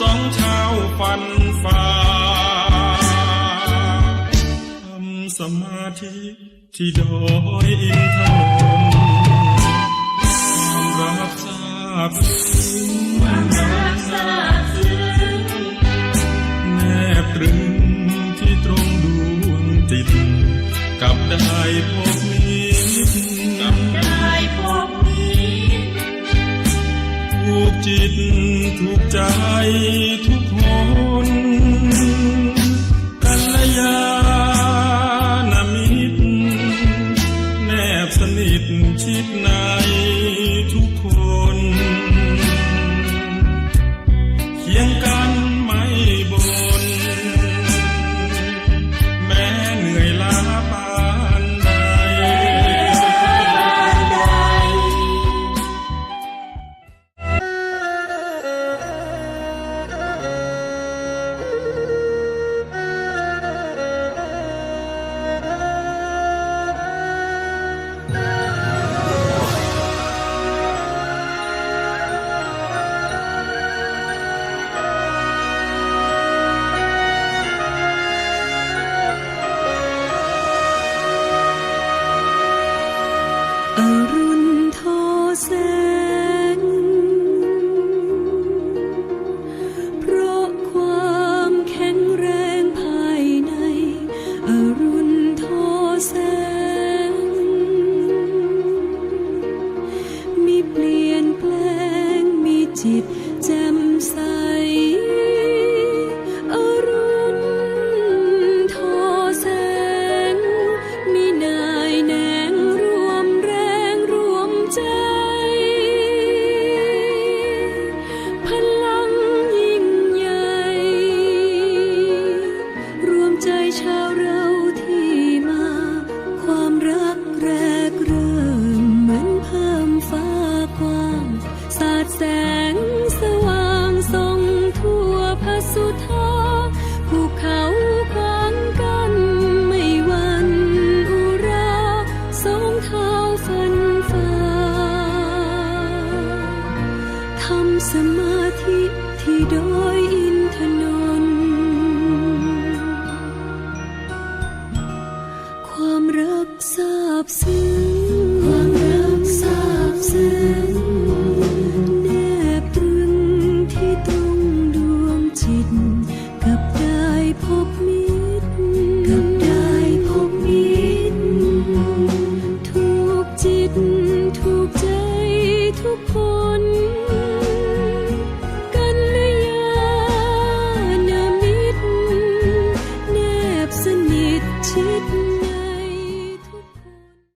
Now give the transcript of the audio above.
สองเท้าฟันฝ่าทำสมาธิที่ดอยอินทนนท์ความรักทราบซึ้งแนบตรึงที่ตรงดวงจิตกับได้พบมิตรกับได้พบมิตรถูกจิต ถูกใจทุกคนกัลยาณมิตร แนบสนิทชิดในทุกคน สมาธิที่ดอยอินทนนท์ความรักซาบซึ้งความรักซาบซึ้ง